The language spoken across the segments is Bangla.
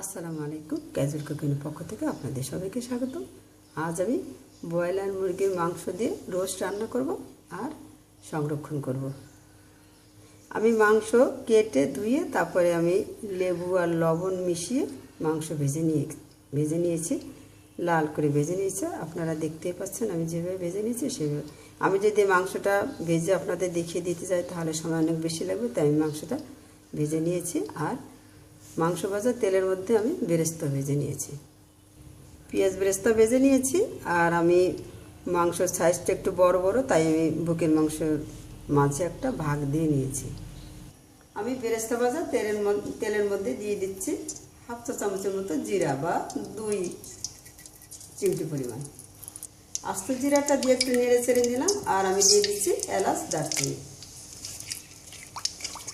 আসসালামু আলাইকুম, ক্যাজুয়াল কুকিংয়ের পক্ষ থেকে আপনাদের সবাইকে স্বাগত। আজ আমি ব্রয়লার মুরগির মাংস দিয়ে রোস্ট রান্না করব আর সংরক্ষণ করব। আমি মাংস কেটে ধুয়ে তারপরে আমি লেবু আর লবণ মিশিয়ে মাংস ভেজে নিয়ে, ভেজে নিয়েছি। লাল করে ভেজে নিয়েছে। আপনারা দেখতেই পাচ্ছেন আমি যেভাবে ভেজে নিয়েছি সেভাবে। আমি যদি মাংসটা ভেজে আপনাদের দেখিয়ে দিতে চাই তাহলে সময় অনেক বেশি লাগবে, তাই আমি মাংসটা ভেজে নিয়েছি। আর মাংস ভাজা, তেলের মধ্যে আমি বেরেস্তা ভেজে নিয়েছি। পেঁয়াজ বেরেস্তা ভেজে নিয়েছি, আর আমি মাংসর সাইজটা একটু বড় বড়, তাই আমি বুকের মাংসের মাঝে একটা ভাগ দিয়ে নিয়েছি। আমি বেরেস্তা ভাজা তেলের তেলের মধ্যে দিয়ে দিচ্ছি হাফ চা চামচের মতো জিরা বা দুই চিমটি পরিমাণ। আস্ত জিরাটা দিয়ে একটু নেড়ে চেড়ে দিলাম আর আমি দিয়ে দিচ্ছি এলাচ দারচিনি।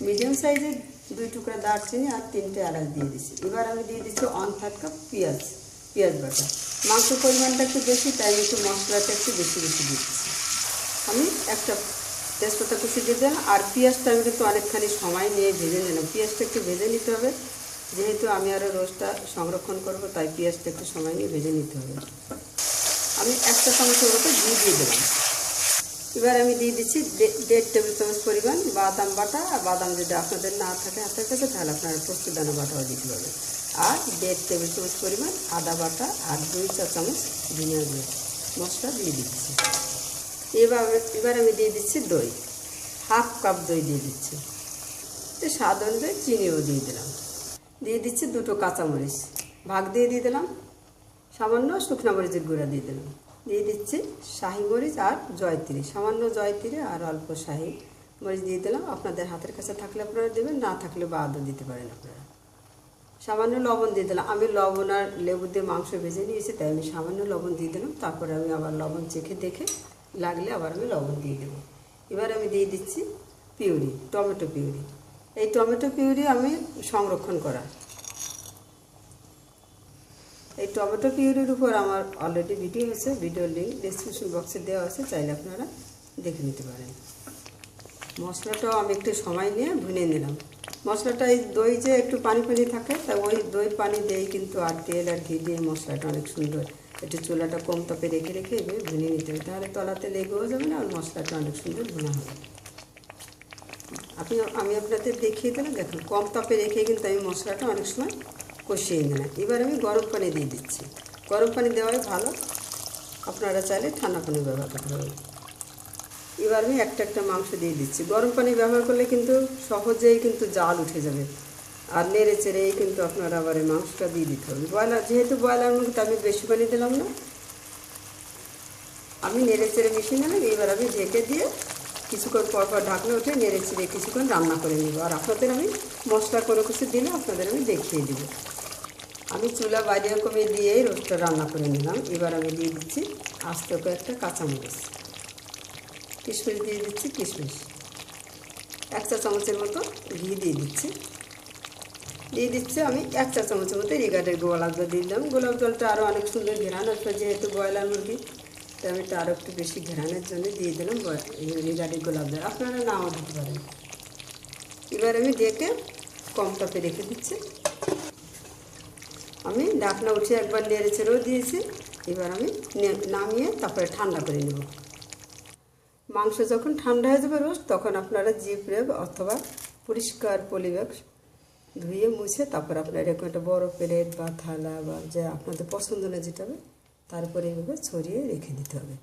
মিডিয়াম সাইজের দুই টুকরা দারচিনি আর তিনটে এলাচ দিয়ে দিচ্ছি এবার আমি দিয়ে দিচ্ছি ওয়ান থার্ড কাপ পেঁয়াজ পেঁয়াজ বাটা। মাংসের পরিমাণটা একটু বেশি, তাই একটু মশলাটা একটু বেশি বেশি দিচ্ছি। আমি একটা তেজপাতা কুচি দিয়ে দিলাম, আর পেঁয়াজটা আমি কিন্তু অনেকখানি সময় নিয়ে ভেজে নিলাম। পেঁয়াজটা একটু ভেজে নিতে হবে, যেহেতু আমি আরও রোজটা সংরক্ষণ করব, তাই পেঁয়াজটা একটু সময় নিয়ে ভেজে নিতে হবে। আমি একটা চামচের মতো ঘি দিয়ে দিলাম। এবার আমি দিয়ে দিচ্ছি দেড় টেবিল চামচ পরিমাণ বাদাম বাটা। আর বাদাম যদি আপনাদের না থাকে হাতের কাছে, তাহলে আপনারা পোস্ত দানা বাটাও দিতে পারবেন। আর দেড় টেবিল চামচ পরিমাণ আদা বাটা আর দুই চা চামচ ধনিয়া গুঁড়ো মশলা দিয়ে দিচ্ছি। এবার এবার আমি দিয়ে দিচ্ছি দই। হাফ কাপ দই দিয়ে দিচ্ছি। স্বাদ অনুযায়ী চিনিও দিয়ে দিলাম। দিয়ে দিচ্ছি দুটো কাঁচামরিচ। ভাগ দিয়ে দিয়ে দিলাম। সামান্য শুকনা মরিচের গুঁড়া দিয়ে দিলাম। দিয়ে দিচ্ছি শাহি মরিচ আর জয়তিরি। সামান্য জয়তিরি আর অল্প শাহি মরিচ দিয়ে দিলাম। আপনাদের হাতের কাছে থাকলে আপনারা দেবেন, না থাকলে বাদও দিতে পারেন আপনারা। সামান্য লবণ দিয়ে দিলাম। আমি লবণ আর লেবু দিয়ে মাংস ভেজে নিয়েছি, তাই আমি সামান্য লবণ দিয়ে দিলাম। তারপরে আমি আবার লবণ চেখে দেখে লাগলে আবার আমি লবণ দিয়ে দেবো। এবার আমি দিয়ে দিচ্ছি পিউরি, টমেটো পিউরি। এই টমেটো পিউরি আমি সংরক্ষণ করা। এই টমেটো পিউরির উপর আমার অলরেডি ভিডিও হয়েছে ভিডিও লিঙ্ক ডিসক্রিপশন বক্সে দেওয়া আছে, চাইলে আপনারা দেখে নিতে পারেন। মশলাটাও আমি একটু সময় নিয়ে ভুনে নিলাম। মশলাটা এই দই যে একটু পানি পানি থাকে, তা ওই দই পানি দিয়েই কিন্তু আর তেল আর ঘি দিয়ে মশলাটা অনেক সুন্দর। একটু চুলাটা কম তাপে রেখে রেখে এভাবে ভুনে নিতে হবে, তাহলে তলাতে লেগেও যাবে না, আর মশলাটা অনেক সুন্দর ভুনা হবে। আপনি, আমি আপনাদের দেখিয়ে দিলাম, দেখুন, কম তাপে রেখে কিন্তু আমি মশলাটা অনেক সময় কষিয়ে নিলাম এবার আমি গরম পানি দিয়ে দিচ্ছি। গরম পানি দেওয়াই ভালো। আপনারা চাইলে ঠান্ডা পানি ব্যবহার করতে পারবেন এবার আমি একটা একটা মাংস দিয়ে দিচ্ছি। গরম পানি ব্যবহার করলে কিন্তু সহজেই কিন্তু জাল উঠে যাবে। আর নেড়ে চেড়েই কিন্তু আপনারা আবার এই মাংসটা দিয়ে দিতে হবে। ব্রয়লার যেহেতু ব্রয়লার মুরগিতে আমি বেশি পানি দিলাম না, আমি নেড়ে চেড়ে মিশিয়ে নিলাম। এবার আমি ঢেকে দিয়ে কিছুক্ষণ পর পর ঢাকনা উঠে নেড়ে চেড়ে কিছুক্ষণ রান্না করে নিব। আর আপনাদের আমি মশলা কোনো কিছু দিলে আপনাদের আমি দেখিয়ে দিব। আমি চুলা বাইরে কমে দিয়ে রোস্টটা রান্না করে নিলাম। এবার আমি দিয়ে দিচ্ছি আস্ত কয়েকটা কাঁচামরিচ। কিশমিশ দিয়ে দিচ্ছি কিশমিশ। এক চা চামচের মতো ঘি দিয়ে দিচ্ছি। দিয়ে দিচ্ছি আমি এক চা চামচের মতো রিগার্ডের গোলাপ জল দিয়ে দিলাম। গোলাপ জলটা আরও অনেক সুন্দর ঘেরান আসবে যেহেতু ব্রয়লার মুরগি, তাই আমি এটা আরও একটু বেশি ঘেরানোর জন্য দিয়ে দিলাম রিগার্ডের গোলাপ জল। আপনারা নাও দিতে পারেন। এবার আমি ডেকে কম তাপে রেখে দিচ্ছি। আমি ঢাকনা উঠে একবার নেড়ে ছেড়েও দিয়েছি। এবার আমি নামিয়ে তারপরে ঠান্ডা করে নেব। মাংস যখন ঠান্ডা হয়ে যাবে রোজ তখন আপনারা জিপ রেগ অথবা পরিষ্কার পলিব্যাগ ধুয়ে মুছে তারপর আপনারা এরকম একটা বড় প্লেট বা থালা বা যে আপনাদের পছন্দ না যেটা হবে, তারপরে এইভাবে ছড়িয়ে রেখে দিতে হবে।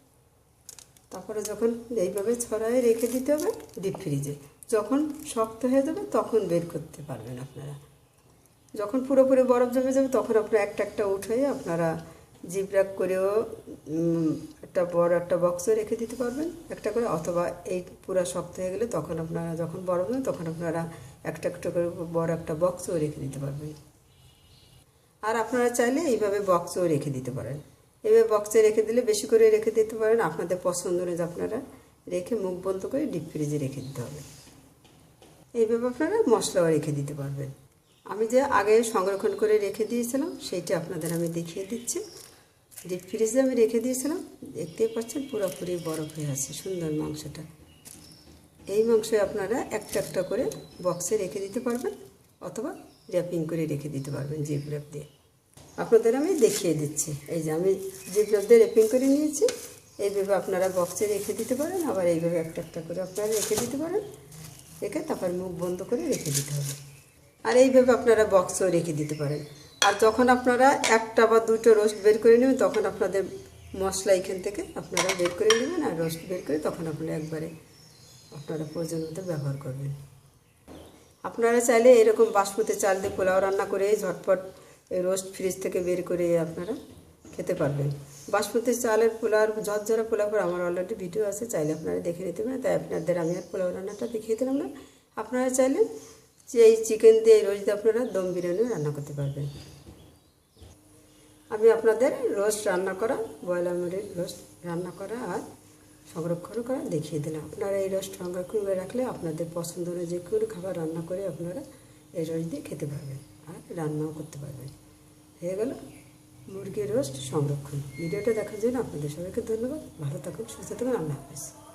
তারপরে যখন এইভাবে ছড়ায় রেখে দিতে হবে, ডিপ ফ্রিজে। যখন শক্ত হয়ে যাবে, তখন বের করতে পারবেন আপনারা। যখন পুরোপুরি বরফ জমে যাবে, তখন আপনারা একটা একটা উঠে আপনারা জিপরাক করেও একটা বড় একটা বক্সে রেখে দিতে পারবেন। একটা করে অথবা এই পুরো শক্ত হয়ে গেলে তখন আপনারা যখন বরফ নেন তখন আপনারা একটা একটা করে বড় একটা বক্সও রেখে দিতে পারবেন। আর আপনারা চাইলে এইভাবে বক্সও রেখে দিতে পারেন। এইভাবে বক্সে রেখে দিলে বেশি করে রেখে দিতে পারেন। আপনাদের পছন্দ অনুযায়ী আপনারা রেখে মুখ বন্ধ করে ডিপ ফ্রিজে রেখে দিতে হবে এইভাবে আপনারা মশলাও রেখে দিতে পারবেন। আমি যে আগে সংরক্ষণ করে রেখে দিয়েছিলাম, সেইটা আপনাদের আমি দেখিয়ে দিচ্ছি। ডিপ ফ্রিজে আমি রেখে দিয়েছিলাম, দেখতেই পাচ্ছেন পুরোপুরি বরফ হয়ে আছে, সুন্দর মাংসটা। এই মাংস আপনারা একটা একটা করে বক্সে রেখে দিতে পারবেন, অথবা র্যাপিং করে রেখে দিতে পারবেন জিপ র্যাপ দিয়ে। আপনাদের আমি দেখিয়ে দিচ্ছি। এই যে আমি জিপ র্যাপ দিয়ে র্যাপিং করে নিয়েছি, এইভাবে আপনারা বক্সে রেখে দিতে পারেন, আবার এইভাবে একটা একটা করে আপনারা রেখে দিতে পারেন। রেখে তারপর মুখ বন্ধ করে রেখে দিতে হবে। আর এইভাবে আপনারা বক্সও রেখে দিতে পারেন। আর যখন আপনারা একটা বা দুটো রোস্ট বের করে নেবেন, তখন আপনাদের মশলা এখান থেকে আপনারা বের করে নেবেন আর রোস্ট বের করে তখন আপনারা একবারে আপনারা প্রয়োজন মতো ব্যবহার করবেন। আপনারা চাইলে এরকম বাসমতি চাল দিয়ে পোলাও রান্না করে ঝটপট রোস্ট ফ্রিজ থেকে বের করে আপনারা খেতে পারবেন। বাসমতি চালের পোলাও ঝরঝরা পোলাও করে আমার অলরেডি ভিডিও আছে, চাইলে আপনারা দেখে নিতে পারেন। তাই আপনাদের আমি আর পোলাও রান্নাটা দেখিয়ে দিলাম না। আপনারা চাইলে যে এই চিকেন দিয়ে রোজ আপনারা দম বিরিয়ানি রান্না করতে পারবেন। আমি আপনাদের রোস্ট রান্না করা বয়লার মুরগির রোস্ট রান্না করা আর সংরক্ষণ করা দেখিয়ে দিলাম। আপনারা এই রোস্ট সংরক্ষণ করে রাখলে আপনাদের পছন্দ অনুযায়ী কোনো খাবার রান্না করে আপনারা এই রোস্ট দিয়ে খেতে পারবেন আর রান্নাও করতে পারবেন। হয়ে গেল মুরগির রোস্ট সংরক্ষণ। ভিডিওটা দেখার জন্য আপনাদের সবাইকে ধন্যবাদ। ভালো থাকুন, সুস্থ থাকুন। আল্লাহ হাফেজ।